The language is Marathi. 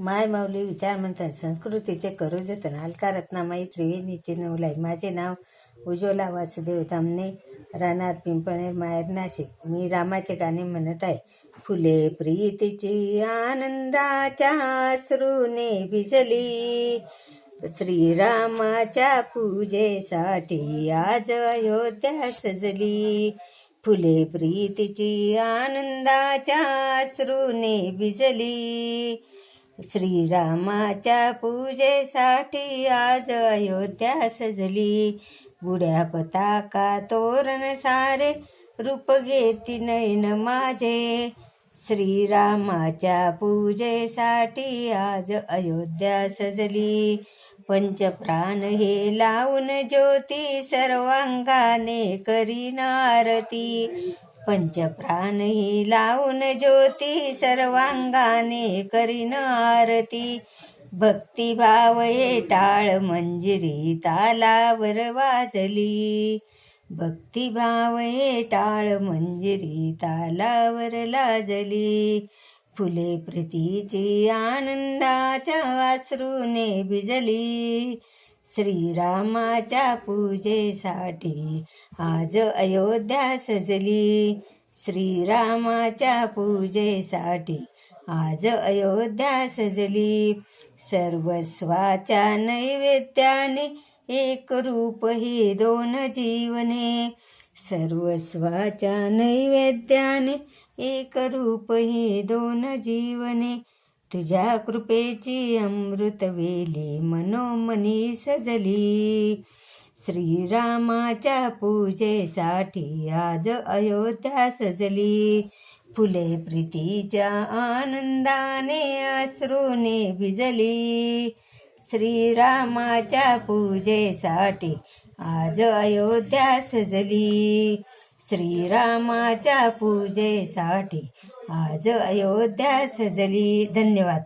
माय माऊली विचार मंथन संस्कृतीचे करू जतन अलका रत्नामाई त्रिवेणीचे नवलाई. माझे नाव उज्ज्वला वासुदेव धामणे राहणार पिंपळनेर माहेर नाशिक. मी रामाचे गाणे म्हणत आहे. फुले प्रीतीची आनंदाच्या अश्रूने भिजली. श्रीरामाच्या पूजेसाठी आज अयोध्या सजली. फुले प्रीतीची आनंदाच्या अश्रूने भिजली. श्रीरामाच्या पूजेसाठी आज अयोध्या सजली. गुड्या पताका तोरण सारे रूप घेती नयन माझे. श्रीरामाच्या पूजेसाठी आज अयोध्या सजली. पंचप्राण हे लावून ज्योती सर्वांगाने करीन आरती. पंचप्राणही लावून ज्योती सर्वांगाने करीन आरती. भक्तिभाव हे टाळ मंजिरी तालावर वाजली. भक्तिभाव हे टाळ मंजिरी तालावर लाजली. फुले प्रीतीची आनंदाच्या वासरूने भिजली. श्रीरामाच्या पूजेसाठी आज अयोध्या सजली. श्रीरामाच्या पूजेसाठी आज अयोध्या सजली. सर्वस्वाच्या नैवेद्याने एक रूप हे दोन जीवने. सर्वस्वाच्या नैवेद्याने एक रूप हे दोन जीवने. तुझ्या कृपेची अमृतवेली मनोमनी सजली. श्रीरामाच्या पूजेसाठी आज अयोध्या सजली. फुले प्रीतीच्या आनंदाने अश्रूने भिजली. श्रीरामाच्या पूजेसाठी आज अयोध्या सजली. श्रीरामाच्या पूजेसाठी आज अयोध्या सजली. धन्यवाद.